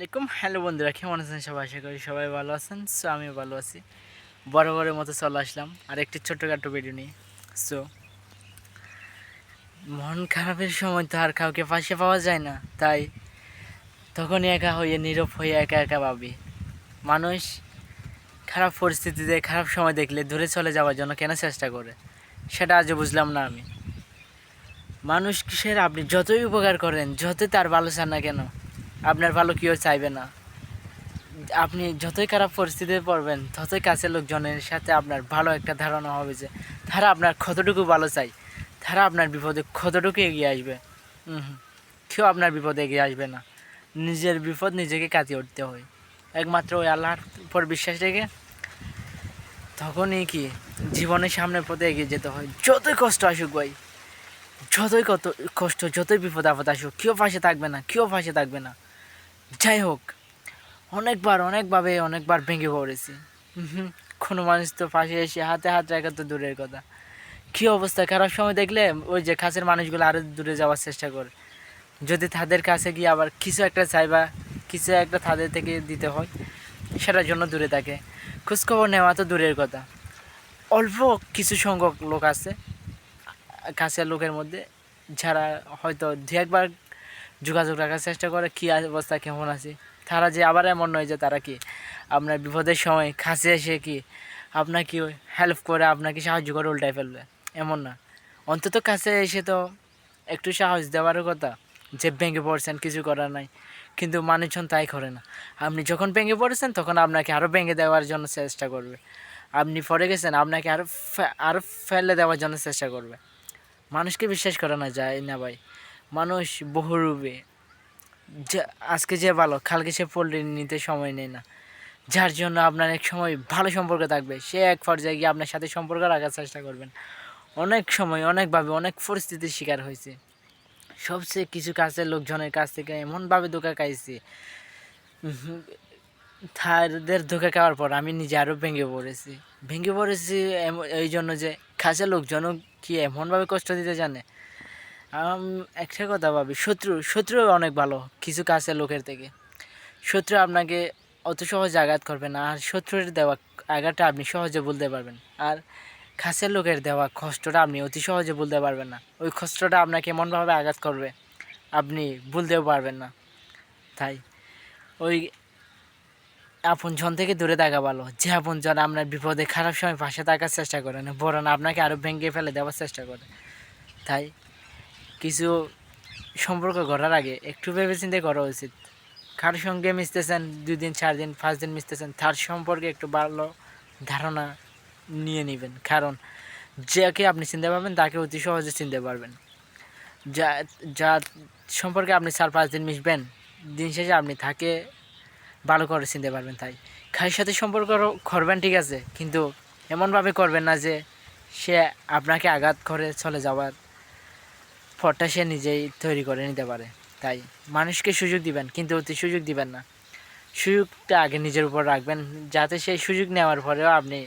আলাইকুম। হ্যালো বন্ধুরা, কেমন আছেন সবাই? আশা করি সবাই ভালো আছেন। সো, আমিও ভালো আছি। বড় বড়ের মতো চলে আসলাম আর একটি ছোট্টখাটো ভিডিও নিয়ে। সো, মন খারাপের সময় তো আর কাউকে পাশে পাওয়া যায় না। তাই তখনই একা হয়ে, নীরব হয়ে একা একা ভাবি। মানুষ খারাপ পরিস্থিতিতে, খারাপ সময় দেখলে দূরে চলে যাওয়ার জন্য কেন চেষ্টা করে? সেটা আজও বুঝলাম না আমি। মানুষ কিসের আপনি যতই উপকার করেন, যতই তার ভালো চান না কেন আপনার ভালো কেউ চাইবে না। আপনি যতই খারাপ পরিস্থিতিতে পড়বেন, ততই কাছের লোকজনের সাথে আপনার ভালো একটা ধারণা হবে যে, তারা আপনার কতটুকু ভালো চাই, তারা আপনার বিপদে কতটুকু এগিয়ে আসবে। কেউ আপনার বিপদে এগিয়ে আসবে না। নিজের বিপদ নিজেকে কাটিয়ে উঠতে হয়। একমাত্র ওই আল্লাহর উপর বিশ্বাস রেখে তখনই কি জীবনের সামনের পথে এগিয়ে যেতে হয়। যতই কষ্ট আসুক ভাই, যতই কত কষ্ট, যতই বিপদ আপদ আসুক, কেউ পাশে থাকবে না, কেউ পাশে থাকবে না। যাই হোক, অনেকবার, অনেকভাবে, অনেকবার ভেঙে পড়েছি। কোনো মানুষ তো ফাঁসে এসে হাতে হাত রাখা তো দূরের কথা। কী অবস্থা? খারাপ সময় দেখলে ওই যে কাছের মানুষগুলো আরও দূরে যাওয়ার চেষ্টা করে। যদি তাদের কাছে গিয়ে আবার কিছু একটা চাইবা, কিছু একটা তাদের থেকে দিতে হয়, সেটার জন্য দূরে থাকে। খোঁজখবর নেওয়া তো দূরের কথা। অল্প কিছু সংখ্যক লোক আছে, কাছের লোকের মধ্যে, যারা হয়তো দু একবার যোগাযোগ রাখার চেষ্টা করে, কী অবস্থা, কেমন আছে? তারা যে আবার এমন নয় যে তারা কি আপনার বিপদের সময় কাছে এসে কি আপনাকে হেল্প করে, আপনাকে সাহায্য করে, উল্টায় ফেলবে? এমন না। অন্তত কাছে এসে তো একটু সাহস দেওয়ারও কথা, যে ভেঙে পড়ছেন কিছু করার নাই। কিন্তু মানুষজন তাই করে না। আপনি যখন ভেঙে পড়েছেন, তখন আপনাকে আরও ভেঙে দেওয়ার জন্য চেষ্টা করবে। আপনি পড়ে গেছেন, আপনাকে আরও আরও ফেলে দেওয়ার জন্য চেষ্টা করবে। মানুষকে বিশ্বাস করা না যায় না ভাই। মানুষ বহুরূপে। আজকে যে ভালো, কালকে সে পল্লি নিতে সময় নেয় না। যার জন্য আপনার এক সময় ভালো সম্পর্ক থাকবে। সে এক পর্যায়ে গিয়ে আপনার সাথে সম্পর্ক রাখার চেষ্টা করবেন। অনেক সময়, অনেকভাবে, অনেক পরিস্থিতির শিকার হয়েছে। সবচেয়ে কিছু কাছের লোকজনের কাছ থেকে এমনভাবে ধোকা খাইছি। তাদের ধোকা খাওয়ার পর আমি নিজে আরও ভেঙে পড়েছি। ভেঙে পড়েছি এই জন্য যে কাছের লোকজনও কি এমনভাবে কষ্ট দিতে জানে? একটা কথা ভাবি, শত্রু শত্রু অনেক ভালো, কিছু কাছের লোকের থেকে। শত্রু আপনাকে অত সহজে আঘাত করবে না, আর শত্রুর দেওয়া আঘাতটা আপনি সহজে বলতে পারবেন। আর খাসের লোকের দেওয়া কষ্টটা আপনি অতি সহজে বলতে পারবেন না। ওই কষ্টটা আপনাকে এমনভাবে আঘাত করবে, আপনি বলতেও পারবেন না। তাই, ওই আপনজন থেকে দূরে থাকা ভালো। যে আপন আপনজন আপনার বিপদে খারাপ সময় পাশে থাকার চেষ্টা করে না, বরং আপনাকে আরও ভেঙে ফেলে দেওয়ার চেষ্টা করে। তাই কিছু সম্পর্ক গড়ার আগে একটু ভেবে চিন্তে করা উচিত। কার সঙ্গে মিশতেছেন দুই দিন চার দিন পাঁচ দিন মিশতেছেন, তার সম্পর্কে একটু ভালো ধারণা নিয়ে নেবেন। কারণ যাকে আপনি চিনতে পারবেন, তাকে অতি সহজে চিনতে পারবেন। যা যার সম্পর্কে আপনি চার পাঁচ দিন মিশবেন, দিন শেষে আপনি তাকে ভালো করে চিনতে পারবেন তাই। খালির সাথে সম্পর্ক করবেন ঠিক আছে, কিন্তু এমনভাবে করবেন না যে সে আপনাকে আঘাত করে চলে যাওয়ার পথটা সে নিজেই তৈরি করে নিতে পারে। তাই মানুষকে সুযোগ দিবেন, কিন্তু অতি সুযোগ দিবেন না। সুযোগটা আগে নিজের উপর রাখবেন, যাতে সেই সুযোগ নেওয়ার পরেও আপনি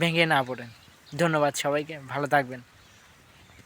ভেঙে না পড়েন। ধন্যবাদ সবাইকে, ভালো থাকবেন।